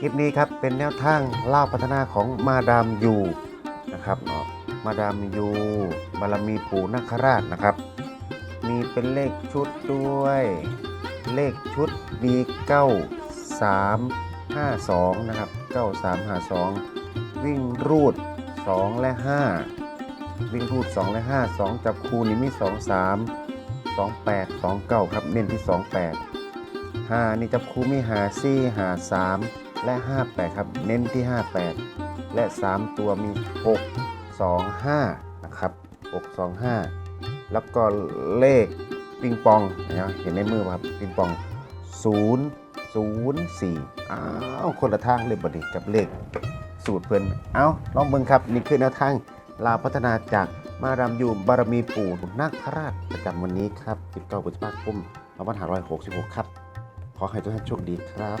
คลิปนี้ครับเป็นแนวทางเล่าพัฒนาของมาดามยูนะครับเนาะมาดามยูบารมีปู่นาคราชนะครับ มีเป็นเลขชุดด้วย เลขชุดมี9 3 5 2นะครับ9 3 5 2วิ่งรูด2และ5วิ่งรูด2และ5 2จับคูนี่มี2 3 2 8 2 9ครับเน้นที่2 8 5นี่จับคูมีหาซี่หา3 และ 5 8 ครับ เน้นที่ 5 8 และ 3 ตัวมี 6 2 5 นะครับ 6 2 5 แล้วก็เลขปิงปองนะเห็นในมือครับปิงปอง 0 0 4อ้าวคนละทางเลยบัดนี้กับเลขสูตรเพิ่นเอ้าลองเบิ่งครับ นี่คือแนวทางลาพัฒนาจากมารามยูบารมีปู่นาคราชประจำวันนี้ครับ19พฤษภาคม2566 ครับ ขอให้ทุกท่านโชคดีครับ